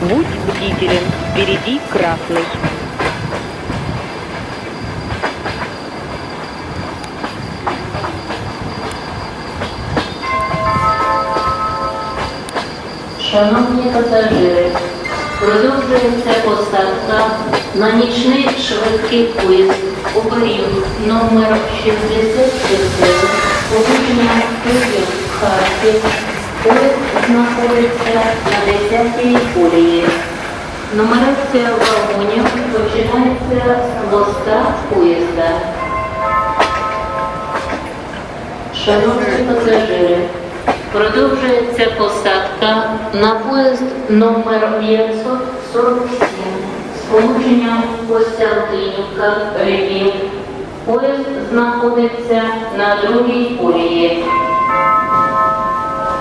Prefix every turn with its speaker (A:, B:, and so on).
A: Будь бдителен, впереди красный.
B: Шановні пасажири, продовжується посадка на нічний швидкий поїзд у період номер 64 получення Київ Харків. Знаходиться на 10-й колії. Нумерація вагонів починається з хвоста поїзда. Шановні пасажири, продовжується посадка на поїзд номер 547 з полученням Костянтинівка Львів. Поїзд знаходиться на другій колії.